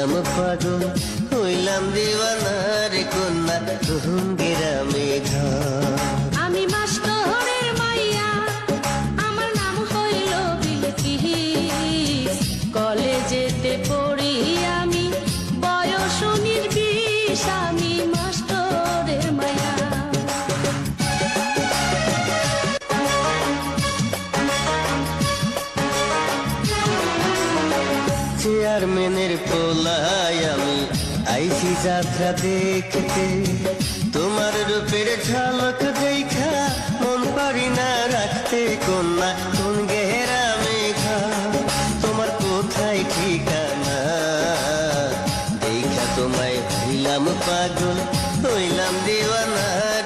হইলাম পাগল হইলাম দিওয়ানার কন্যা তুহুম মেঘা আমি মাস্টরের চেয়ারম্যানের পোলায় আমি। আইসি যাত্রা দেখতে, তোমার রূপের ঝলক দেখা, মন পারি না রাখতে কন্যা, কোন গেরামে ঘা তোমার কোথায় ঠিকানা? দেখা তোমায় হইলাম পাগল, হইলাম দিওয়ানার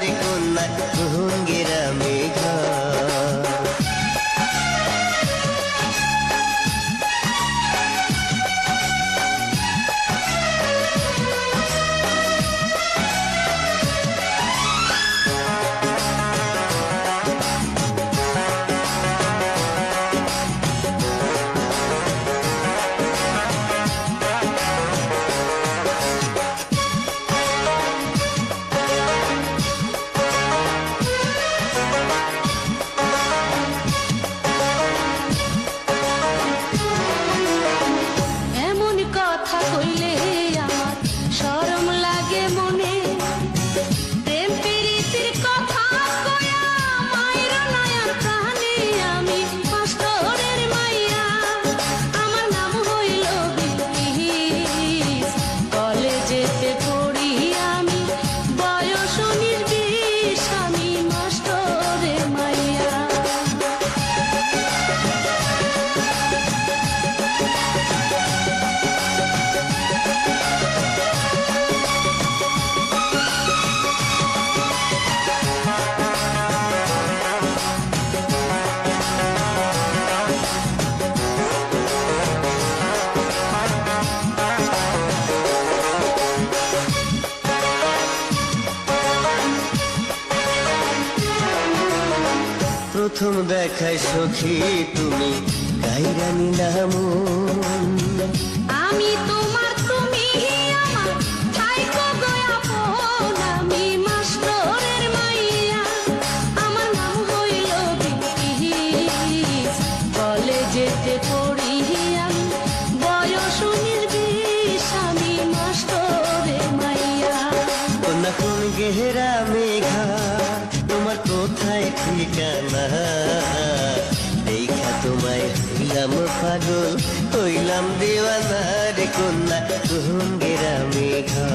প্রথম দেখায় সখী তুমি। গাইরানি নাম আমি তোমার তুমি আমার। ফোন আমি মাস্টরের মাইয়া। আমার নাম হইল বিলকিস কলেজেতে পড়ি আমি বয়স নির্বিশ আমি মাস্টরের মাইয়া। কন্যা কোন ঠিকানা দেখা তোমায় হইলাম পাগল হইলাম দেওয়ানার কন্যা কোন গেরা মেঘা